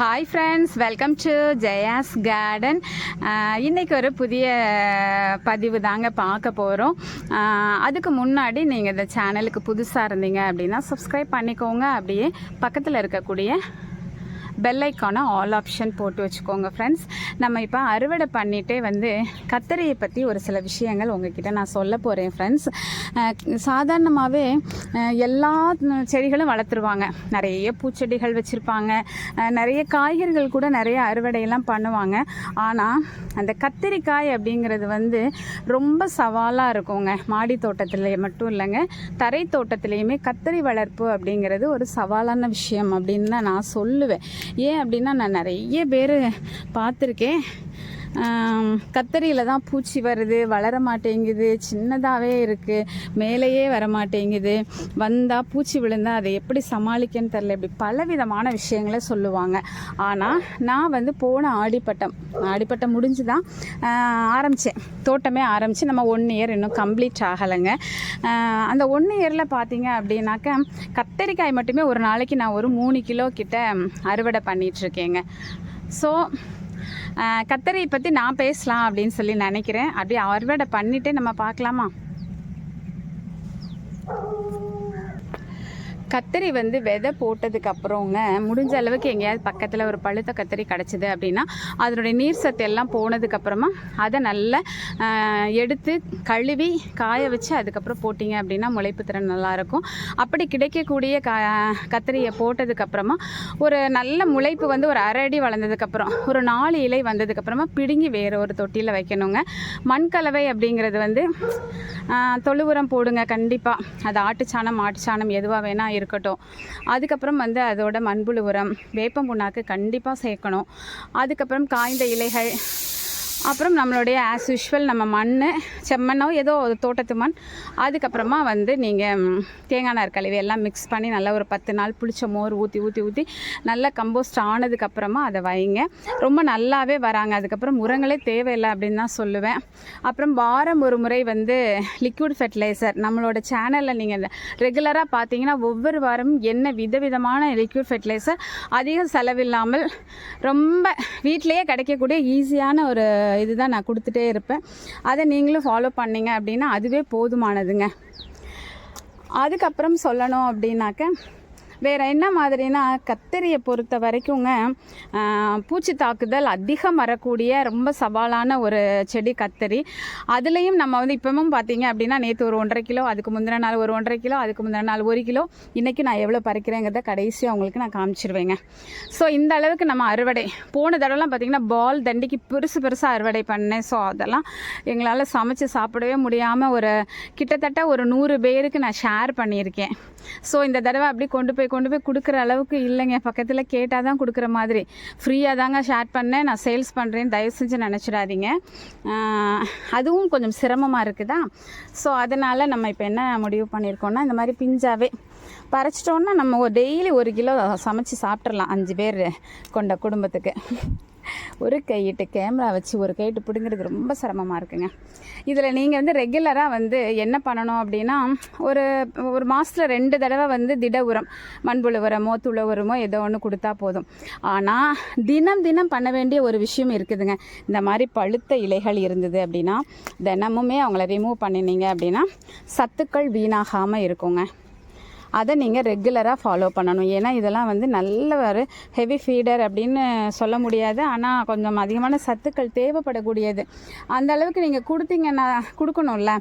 Hi friends welcome to Jaya's garden இன்றைக்கி ஒரு புதிய பதிவு தாங்க பார்க்க போகிறோம் uh, அதுக்கு முன்னாடி நீங்கள் இந்த சேனலுக்கு புதுசாக இருந்தீங்க அப்படின்னா சப்ஸ்கிரைப் பண்ணிக்கோங்க. அப்படியே பக்கத்தில் இருக்கக்கூடிய பெல்லைக்கான ஆல் ஆப்ஷன் போட்டு வச்சுக்கோங்க ஃப்ரெண்ட்ஸ் நம்ம இப்போ அறுவடை பண்ணிகிட்டே வந்து கத்தரியை பற்றி ஒரு சில விஷயங்கள் உங்ககிட்ட நான் சொல்ல போகிறேன் ஃப்ரெண்ட்ஸ் சாதாரணமாகவே எல்லா செடிகளும் வளர்த்துருவாங்க. நிறைய பூச்செடிகள் வச்சுருப்பாங்க. நிறைய காய்கறிகள் கூட நிறைய அறுவடையெல்லாம் பண்ணுவாங்க. ஆனால் அந்த கத்திரிக்காய் அப்படிங்கிறது வந்து ரொம்ப சவாலாக இருக்குங்க. மாடி தோட்டத்தில் மட்டும் இல்லைங்க தரை தோட்டத்துலேயுமே கத்திரி வளர்ப்பு அப்படிங்கிறது ஒரு சவாலான விஷயம் அப்படின்னு தான் நான் சொல்லுவேன். ஏன் அப்படின்னா நான் நிறைய பேர் பார்த்துருக்கேன். கத்தரியில் தான் பூச்சி வருது வளர மாட்டேங்குது சின்னதாகவே இருக்குது மேலேயே வர மாட்டேங்குது. வந்தால் பூச்சி விழுந்தால் அதை எப்படி சமாளிக்கன்னு தெரில இப்படி பலவிதமான விஷயங்களை சொல்லுவாங்க. ஆனால் நான் வந்து போன ஆடிப்பட்டம் ஆடிப்பட்டம் முடிஞ்சு தான் ஆரம்பித்தேன் தோட்டமே ஆரம்பித்து நம்ம ஒன் இயர் இன்னும் கம்ப்ளீட் ஆகலைங்க. அந்த ஒன் இயரில் பார்த்தீங்க அப்படின்னாக்க கத்தரிக்காய் மட்டுமே ஒரு நாளைக்கு நான் ஒரு மூணு கிலோ கிட்ட அறுவடை பண்ணிகிட்ருக்கேங்க ஸோ கத்தரி பற்றி நான் பேசலாம் அப்படின்னு சொல்லி நினைக்கிறேன். அப்படியே அறுவடை பண்ணிவிட்டு நம்ம பார்க்கலாமா? கத்தரி வந்து விதை போட்டதுக்கு அப்புறங்க முடிஞ்ச அளவுக்கு எங்கேயாவது பக்கத்தில் ஒரு பழுத்த கத்தரி கிடச்சிது அப்படின்னா அதனுடைய நீர் சத்து எல்லாம் போனதுக்கப்புறமா அதை நல்லா எடுத்து கழுவி காய வச்சு அதுக்கப்புறம் போட்டிங்க அப்படின்னா முளைப்பு திறன் நல்லாயிருக்கும் அப்படி கிடைக்கக்கூடிய கா கத்தரியை போட்டதுக்கப்புறமா ஒரு நல்ல முளைப்பு வந்து ஒரு அரை அடி வளர்ந்ததுக்கப்புறம் ஒரு நாலு இலை வந்ததுக்கப்புறமா பிடுங்கி வேறு ஒரு தொட்டியில் வைக்கணுங்க. மண்கலவை அப்படிங்கிறது வந்து தொழு உரம் போடுங்க கண்டிப்பாக அது ஆட்டுச்சாணம் மாட்டுச்சாணம் எதுவாக வேணால் இருக்கட்டும். அதுக்கப்புறம் வந்து அதோட மண்புழு உரம் வேப்பம் புண்ணாக்கு கண்டிப்பாக சேர்க்கணும். அதுக்கப்புறம் காய்ந்த இலைகள் அப்புறம் நம்மளுடைய ஆஸ் யூஷுவல் நம்ம மண் செம்மண்ணோ ஏதோ தோட்டத்து மண். அதுக்கப்புறமா வந்து நீங்கள் தேங்காய் நார் கழுவி எல்லாம் மிக்ஸ் பண்ணி நல்லா ஒரு பத்து நாள் புளிச்ச மோர் ஊற்றி ஊற்றி ஊற்றி நல்லா கம்போஸ்ட் ஆனதுக்கப்புறமா அதை வைங்க. ரொம்ப நல்லாவே வராங்க. அதுக்கப்புறம் உரங்களே தேவையில்லை அப்படின்னு தான் சொல்லுவேன். அப்புறம் வாரம் ஒரு முறை வந்து லிக்விட் ஃபெர்டிலைசர் நம்மளோட சேனலில் நீங்கள் ரெகுலராக பார்த்தீங்கன்னா ஒவ்வொரு வாரமும் என்ன விதவிதமான லிக்விட் ஃபெர்டிலைசர் அதிகம் செலவில்லாமல் ரொம்ப வீட்டிலையே கிடைக்கக்கூடிய ஈஸியான ஒரு இதுதான் நான் கொடுத்துட்டே இருப்பேன். அதை நீங்களும் ஃபாலோ பண்ணீங்க அப்படின்னா அதுவே போதுமானதுங்க. அதுக்கப்புறம் சொல்லணும் அப்படின்னாக்க வேறு என்ன மாதிரினா கத்தரியை பொறுத்த வரைக்குங்க பூச்சி தாக்குதல் அதிகம் வரக்கூடிய ரொம்ப சவாலான ஒரு செடி கத்தரி அதுலேயும் நம்ம வந்து இப்போவும் பார்த்தீங்க அப்படின்னா நேற்று ஒரு ஒன்றரை கிலோ அதுக்கு முந்தின நாள் ஒரு ஒன்றரை கிலோ அதுக்கு முந்தின நாள் ஒரு கிலோ. இன்றைக்கி நான் எவ்வளோ பறிக்கிறேங்கிறத கடைசியாக அவங்களுக்கு நான் காமிச்சிருவேங்க. ஸோ இந்த அளவுக்கு நம்ம அறுவடை. போன தடவைலாம் பார்த்திங்கன்னா பால் தண்டிக்கு பெருசு பெருசாக அறுவடை பண்ணேன். ஸோ அதெல்லாம் எங்களால் சமைச்சு சாப்பிடவே முடியாமல் ஒரு கிட்டத்தட்ட ஒரு நூறு பேருக்கு நான் ஷேர் பண்ணியிருக்கேன். ஸோ இந்த தடவை அப்படி கொண்டு போய் கொண்டு போய் கொடுக்குற அளவுக்கு இல்லைங்க. பக்கத்தில் கேட்டால் தான் கொடுக்குற மாதிரி. ஃப்ரீயாக தாங்க ஷேர் பண்ணேன். நான் சேல்ஸ் பண்ணுறேன்னு தயவு செஞ்சு நினச்சிடாதீங்க. அதுவும் கொஞ்சம் சிரமமாக இருக்குதா? ஸோ அதனால் நம்ம இப்போ என்ன முடிவு பண்ணியிருக்கோன்னா இந்த மாதிரி பிஞ்சாவே பறைச்சிட்டோன்னா நம்ம டெய்லி ஒரு கிலோ சமைச்சு சாப்பிட்றலாம் அஞ்சு பேர் கொண்ட குடும்பத்துக்கு. ஒரு கையிட்டு கேமரா வச்சு ஒரு கையிட்டு பிடுங்கிறது ரொம்ப சிரமமாக இருக்குங்க. இதில் நீங்கள் வந்து ரெகுலராக வந்து என்ன பண்ணணும் அப்படின்னா ஒரு ஒரு மாதத்தில் ரெண்டு தடவை வந்து திட உரம் மண்புழு உரமோ துள உரமோ ஏதோ ஒன்று கொடுத்தா போதும். ஆனால் தினம் தினம் பண்ண வேண்டிய ஒரு விஷயம் இருக்குதுங்க. இந்த மாதிரி பழுத்த இலைகள் இருந்தது அப்படின்னா தினமுமே அவங்கள ரிமூவ் பண்ணினீங்க அப்படின்னா சத்துக்கள் வீணாகாமல் இருக்குங்க. அதை நீங்கள் ரெகுலராக ஃபாலோ பண்ணணும். ஏன்னா இதெல்லாம் வந்து நல்ல ஒரு ஹெவி ஃபீடர் அப்படின்னு சொல்ல முடியாது. ஆனால் கொஞ்சம் அதிகமான சத்துக்கள் தேவைப்படக்கூடியது. அந்த அளவுக்கு நீங்கள் கொடுத்தீங்கன்னா கொடுக்கணும்ல.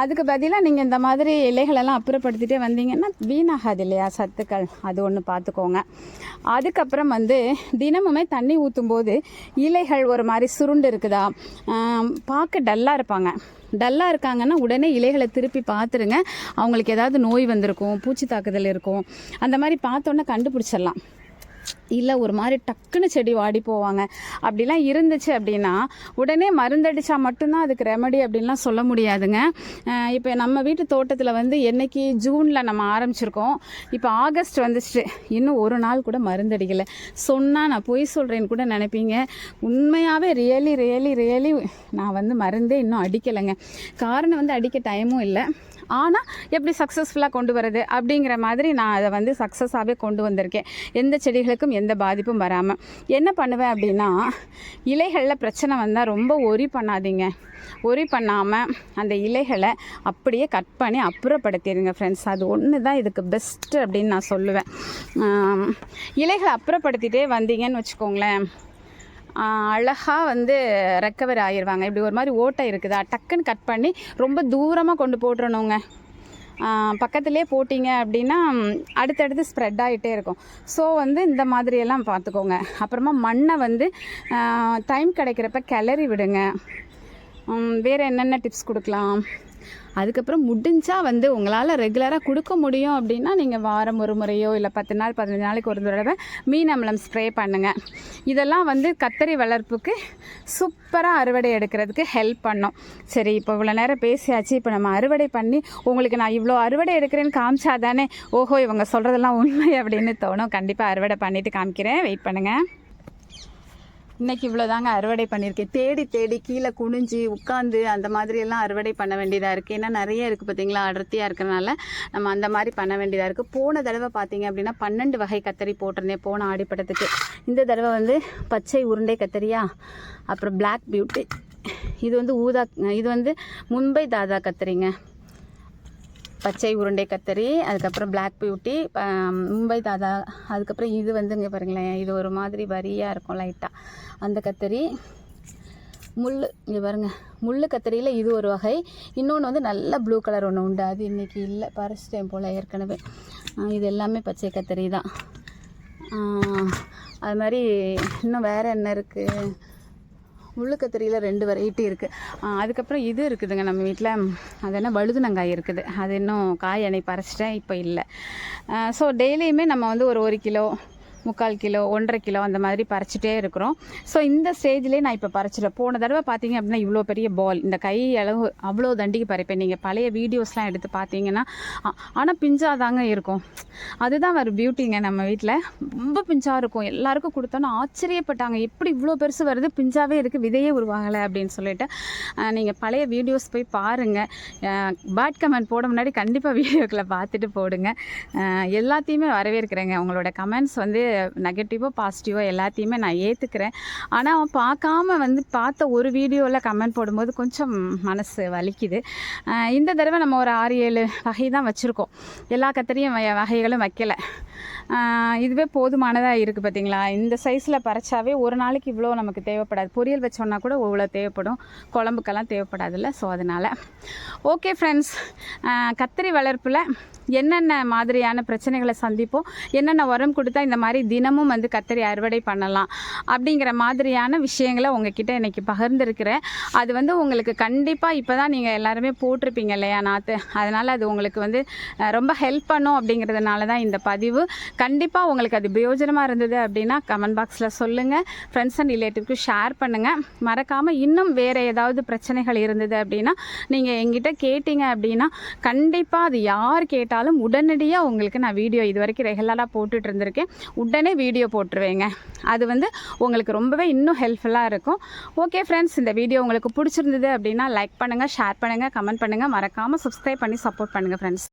அதுக்கு பதிலாக நீங்கள் இந்த மாதிரி இலைகளெல்லாம் அப்புறப்படுத்திட்டே வந்தீங்கன்னா வீணாகாது இல்லையா சத்துக்கள்? அது ஒன்று பார்த்துக்கோங்க. அதுக்கப்புறம் வந்து தினமுமே தண்ணி ஊற்றும் போது இலைகள் ஒரு மாதிரி சுருண்டு இருக்குதா? பார்க்க டல்லாக இருப்பாங்க. டல்லாக இருக்காங்கன்னா உடனே இலைகளை திருப்பி பார்த்துருங்க. அவங்களுக்கு ஏதாவது நோய் வந்திருக்கும் பூச்சி தாக்குதல் இருக்கும். அந்த மாதிரி பார்த்தோன்னே கண்டுபிடிச்சிடலாம். இல்லை ஒரு மாதிரி டக்குன்னு செடி வாடி போவாங்க. அப்படிலாம் இருந்துச்சு அப்படின்னா உடனே மருந்தடிச்சா மட்டும்தான் அதுக்கு ரெமடி அப்படின்லாம் சொல்ல முடியாதுங்க. இப்போ நம்ம வீட்டு தோட்டத்தில் வந்து என்னைக்கு ஜூனில் நம்ம ஆரம்பிச்சிருக்கோம். இப்போ ஆகஸ்ட் வந்துச்சு. இன்னும் ஒரு நாள் கூட மருந்தடிக்கலை. சொன்னால் நான் பொய் சொல்கிறேன்னு கூட நினைப்பீங்க. உண்மையாகவே ரியலி ரியலி ரியலி நான் வந்து மருந்தே இன்னும் அடிக்கலைங்க. காரணம் வந்து அடிக்க டைமும் இல்லை. ஆனால் எப்படி சக்ஸஸ்ஃபுல்லாக கொண்டு வர்றது அப்படிங்கிற மாதிரி நான் அதை வந்து சக்ஸஸாகவே கொண்டு வந்திருக்கேன். எந்த செடிகளுக்கும் எந்த பாதிப்பும் வராமல் என்ன பண்ணுவேன் அப்படின்னா இலைகளில் பிரச்சனை வந்தால் ரொம்ப ஒரி பண்ணாதீங்க. ஒரி பண்ணாமல் அந்த இலைகளை அப்படியே கட் பண்ணி அப்புறப்படுத்திடுங்க ஃப்ரெண்ட்ஸ் அது ஒன்று தான் இதுக்கு பெஸ்ட்டு அப்படின்னு நான் சொல்லுவேன். இலைகளை அப்புறப்படுத்திட்டே வந்தீங்கன்னு வச்சுக்கோங்களேன். அழகாக வந்து ரெக்கவர் ஆகிடுவாங்க இப்படி ஒரு மாதிரி ஓட்டை இருக்குதா. டக்குன்னு கட் பண்ணி ரொம்ப தூரமாக கொண்டு போட்டுறணுங்க. பக்கத்துலேயே போட்டிங்க அப்படின்னா அடுத்தடுத்து ஸ்ப்ரெட் ஆகிட்டே இருக்கும். ஸோ வந்து இந்த மாதிரியெல்லாம் பார்த்துக்கோங்க. அப்புறமா மண்ணை வந்து டைம் கிடைக்கிறப்ப கிளறி விடுங்க. வேறு என்னென்ன டிப்ஸ் கொடுக்கலாம்? அதுக்கப்புறம் முடிஞ்சால் வந்து உங்களால் ரெகுலராக கொடுக்க முடியும் அப்படின்னா நீங்கள் வாரம் ஒரு முறையோ இல்லை பத்து நாள் பதினஞ்சு நாளைக்கு ஒரு தடவை மீன் அமிலம் ஸ்ப்ரே பண்ணுங்கள் இதெல்லாம் வந்து கத்தரி வளர்ப்புக்கு சூப்பராக அறுவடை எடுக்கிறதுக்கு ஹெல்ப் பண்ணும். சரி இப்போ இவ்வளோ நேரம் பேசியாச்சு. இப்போ நம்ம அறுவடை பண்ணி உங்களுக்கு நான் இவ்வளோ அறுவடை எடுக்கிறேன்னு காமிச்சா தானே ஓஹோ இவங்க சொல்கிறதெல்லாம் உண்மை அப்படின்னு தோணும். கண்டிப்பாக அறுவடை பண்ணிவிட்டு காமிக்கிறேன். வெயிட் பண்ணுங்கள் இன்னைக்கு இவ்வளோதாங்க அறுவடை பண்ணியிருக்கேன். தேடி தேடி கீழே குனிஞ்சு உட்காந்து அந்த மாதிரி எல்லாம் அறுவடை பண்ண வேண்டியதாக இருக்குது ஏன்னா நிறைய இருக்குது பார்த்தீங்களா அடர்த்தியாக இருக்கிறனால நம்ம அந்த மாதிரி பண்ண வேண்டியதாக இருக்குது போன தடவை பார்த்தீங்க அப்படின்னா பன்னெண்டு வகை கத்தரி போட்டிருந்தேன் போன ஆடிப்படத்துக்கு இந்த தடவை வந்து பச்சை உருண்டை கத்தரியா? அப்புறம் பிளாக் பியூட்டி இது வந்து ஊதா இது வந்து மும்பை தாதா கத்தரிங்க. பச்சை உருண்டை கத்தரி அதுக்கப்புறம் பிளாக் பியூட்டி மும்பை தாதா அதுக்கப்புறம் இது வந்துங்க பாருங்களேன். இது ஒரு மாதிரி வரியாக இருக்கும் லைட்டாக அந்த கத்தரி முள் இங்கே பாருங்கள் முள் கத்தரியில் இது ஒரு வகை. இன்னொன்று வந்து நல்ல ப்ளூ கலர் ஒன்று உண்டு. அது இன்றைக்கி இல்லை. பறிச்சிட்டேன் போல் ஏற்கனவே. இது எல்லாமே பச்சை கத்திரி தான். அது மாதிரி இன்னும் வேறு என்ன இருக்குது முள்ளுக்கத்திரியில் ரெண்டு வெரைட்டி இருக்குது அதுக்கப்புறம் இது இருக்குதுங்க நம்ம வீட்டில் அது என்ன? வழுதுனங்காய் இருக்குது. அது இன்னும் காய் அன்னைக்கு பறிச்சிட்டேன் இப்போ இல்லை. ஸோ டெய்லியுமே நம்ம வந்து ஒரு ஒரு கிலோ முக்கால் கிலோ ஒன்றரை கிலோ அந்த மாதிரி பறிச்சிட்டே இருக்கிறோம். ஸோ இந்த ஸ்டேஜ்லேயே நான் இப்போ பறிச்சிடுறேன். போன தடவை பார்த்தீங்க அப்படின்னா இவ்வளோ பெரிய பால் இந்த கை அளவு அவ்வளோ தண்டிக்கு பறிப்பேன். நீங்கள் பழைய வீடியோஸ்லாம் எடுத்து பார்த்தீங்கன்னா ஆனால் பிஞ்சாதாங்க இருக்கும். அதுதான் ஒரு பியூட்டிங்க நம்ம வீட்டில் ரொம்ப பிஞ்சாக இருக்கும். எல்லாருக்கும் கொடுத்தோன்னா ஆச்சரியப்பட்டாங்க. எப்படி இவ்வளோ பெருசு வருது? பிஞ்சாவே இருக்குது விதையே உருவாகலை அப்படின்னு சொல்லிட்டு. நீங்கள் பழைய வீடியோஸ் போய் பாருங்கள் பேட் கமெண்ட் போட முன்னாடி கண்டிப்பாக வீடியோக்களை பார்த்துட்டு போடுங்க. எல்லாத்தையுமே வரவேற்கிறேங்க. உங்களோட கமெண்ட்ஸ் வந்து நெகட்டிவோ பாசிட்டிவோ எல்லாத்தையுமே நான் ஏற்றுக்கிறேன் ஆனால் அவன் பார்க்காம வந்து பார்த்த ஒரு வீடியோவில் கமெண்ட் போடும்போது கொஞ்சம் மனசு வலிக்குது. இந்த தடவை நம்ம ஒரு ஆறு ஏழு வகை தான் வச்சுருக்கோம். எல்லா கத்திரியும் வ- வகைகளும் வைக்கலை. இதுவே போதுமானதாக இருக்குது பார்த்தீங்களா இந்த சைஸில் பறிச்சாவே ஒரு நாளைக்கு இவ்வளோ நமக்கு தேவைப்படாது. பொரியல் வச்சோன்னா கூட இவ்வளோ தேவைப்படும். குழம்புக்கெல்லாம் தேவைப்படாதுல்ல. ஸோ அதனால். ஓகே ஃப்ரெண்ட்ஸ் கத்திரி வளர்ப்பில் என்னென்ன மாதிரியான பிரச்சனைகளை சந்திப்போம்? என்னென்ன உரம் கொடுத்தா இந்த மாதிரி தினமும் வந்து கத்திரி அறுவடை பண்ணலாம்? அப்படிங்கிற மாதிரியான விஷயங்களை உங்ககிட்ட இன்னைக்கு பகிர்ந்துருக்கிறேன். அது வந்து உங்களுக்கு கண்டிப்பாக இப்போ தான் நீங்கள் எல்லாருமே போட்டிருப்பீங்க இல்லையா நாற்று அதனால் அது உங்களுக்கு வந்து ரொம்ப ஹெல்ப் பண்ணும் அப்படிங்கிறதுனால தான் இந்த பதிவு. கண்டிப்பாக உங்களுக்கு அது பிரயோஜனமாக இருந்தது அப்படின்னா கமெண்ட் பாக்ஸில் சொல்லுங்கள் ஃப்ரெண்ட்ஸ் அண்ட் ரிலேட்டிவ்க்கு ஷேர் பண்ணுங்கள் மறக்காமல் இன்னும் வேறு ஏதாவது பிரச்சனைகள் இருந்தது அப்படின்னா நீங்கள் எங்கிட்ட கேட்டிங்க அப்படின்னா கண்டிப்பாக அது யார் கேட்டாலும் உடனடியாக உங்களுக்கு நான் வீடியோ இது வரைக்கும் ரெகுலராக போட்டுட்டு இருந்திருக்கேன். உடனே வீடியோ போட்டுருவேங்க. அது வந்து உங்களுக்கு ரொம்பவே இன்னும் ஹெல்ப்ஃபுல்லாக இருக்கும். ஓகே ஃப்ரெண்ட்ஸ் இந்த வீடியோ உங்களுக்கு பிடிச்சிருந்தது அப்படின்னா லைக் பண்ணுங்கள் ஷேர் பண்ணுங்கள் கமெண்ட் பண்ணுங்கள் மறக்காமல் சப்ஸ்கிரைப் பண்ணி சப்போர்ட் பண்ணுங்கள் ஃப்ரெண்ட்ஸ்